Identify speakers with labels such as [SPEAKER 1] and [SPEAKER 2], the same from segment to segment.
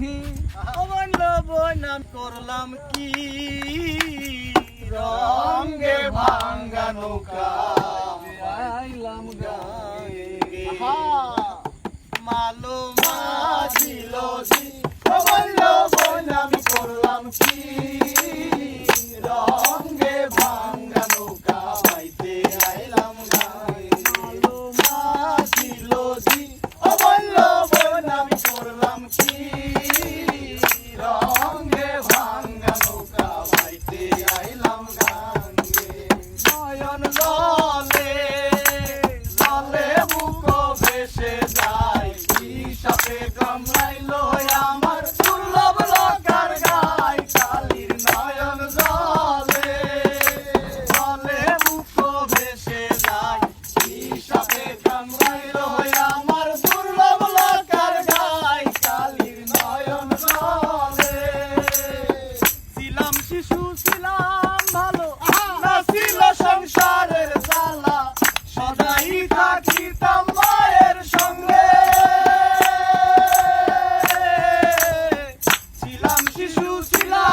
[SPEAKER 1] বুঝি অমন নাম করলাম কি? রঙ্গে ভাঙ্গা নৌকা
[SPEAKER 2] আইলাম
[SPEAKER 1] গায়ে। মালো মাঝি লবণ লবণ নাম করলাম কি? নাই থাকিতাম মায়ের সঙ্গে। ছিলাম শিশু ছিলাম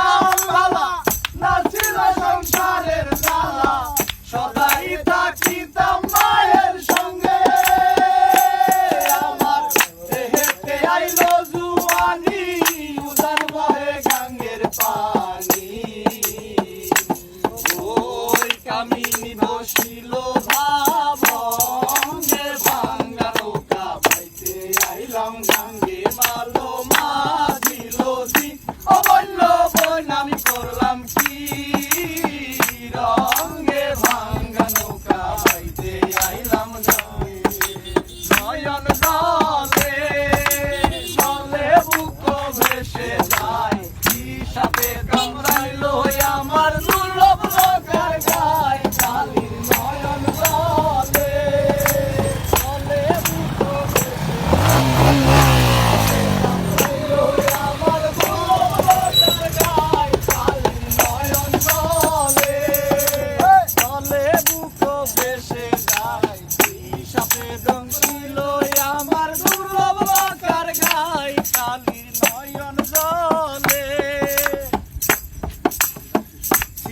[SPEAKER 1] সাথে কামরাইলো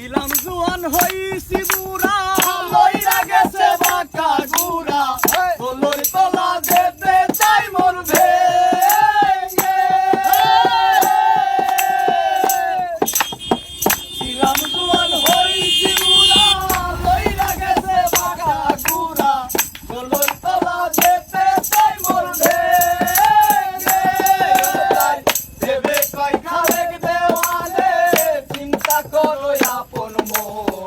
[SPEAKER 1] ছিলাম জোয়ান হইছি বুড়া।